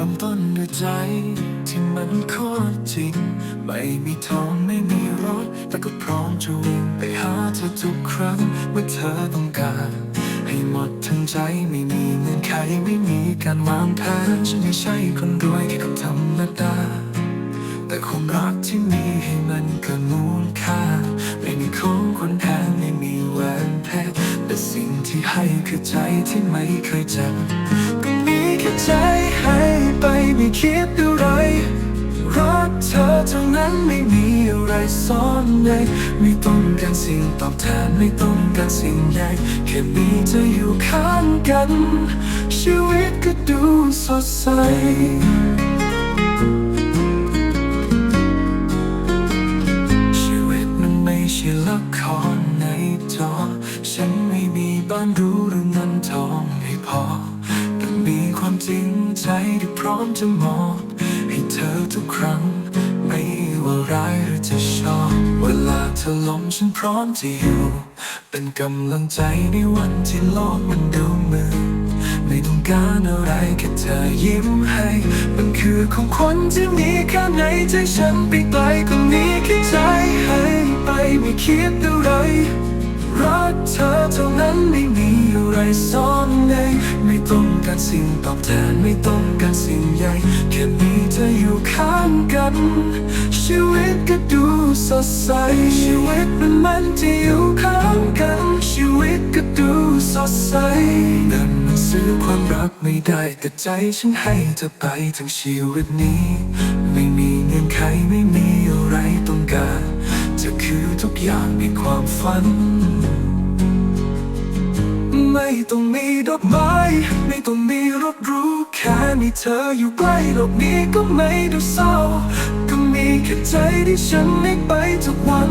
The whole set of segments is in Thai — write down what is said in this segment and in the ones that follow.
ริ่มต้นด้วยใจ ที่มันโคตรจริง ไม่มีทองไม่มีรถ แต่ก็พร้อมจะวิ่งไปหาเธอทุกครั้งเมื่อเธอต้องการ ให้หมดทั้งใจไม่มีเงื่อนไขไม่มีการวางแผนฉันไม่ใช่คนรวยแค่คนธรรมดา แต่ความรักที่มีให้มันเกินมูลค่า ไม่มีของคนแทนไม่มีแหวนเพชรแต่สิ่งที่ให้คือใจที่ไม่เคยเจ็บ ค่ใจให้ไปไม่คิดอะไรรักเธอเท่านั้นไม่มีอะไรซ่อนในไม่ต้องการสิ่งตอบแทนไม่ต้องการสิ่งใดแค่มีเธออยู่ข้างกัน ชีวิตก็ดูสดใสชีวิตมันไม่ใช่ละคร จริงใจที่พร้อมจะมอบให้เธอทุกครั้ง ไม่ว่าร้ายหรือจะชอบ เวลาเธอล้มฉันพร้อมจะอยู่ เป็นกำลังใจในวันที่โลกมันดูมืดไม่ต้องการอะไรแค่เธอยิ้มให้ มันคือของขวัญที่มีค่าในใจฉันไปไกลก็มีแค่ใจให้ไปไม่คิดอะไร รักเธอเท่านั้นไม่มีอะไรซ่อนในไม่ต้องการสิ่งตอบแทนไม่ต้องการสิ่งใหญ่แค่มีเธออยู่ข้างกัน ชีวิตก็ดูสดใสชีวิตมันมันที่อยู่ข้างกัน ชีวิตก็ดูสดใสเงินมันซื้อความรักไม่ได้แต่ใจฉันให้เธอไปทั้งชีวิตนี้ ไม่มีเงื่อนไขไม่มีอะไรต้องการเธอคือทุกอย่างในความฝัน ต้องมีดอกไม้ ไม่ต้องมีรถรูแค่มีเธออยู่ใกล้โลกนี้ก็ไม่ดูเศร้า ก็มีแค่ใจที่ฉันให้ไปทุกวัน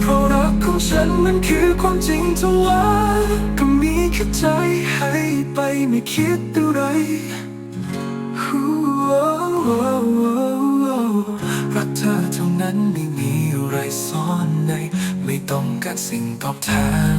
เพราะรักของฉันมันคือความจริงทั้วันก็มีแค่ใจให้ไปไม่คิดอะไรรักเธอเท่านั้นไม่มีอะไรซ่อนใน ไม่ต้องการสิ่งตอบแทน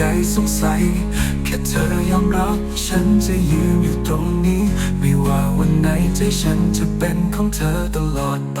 ใดสงสัย แค่เธอยอมรับ ฉันจะยืนอยู่ตรงนี้ ไม่ว่าวันไหนใจฉันจะเป็นของเธอตลอดไป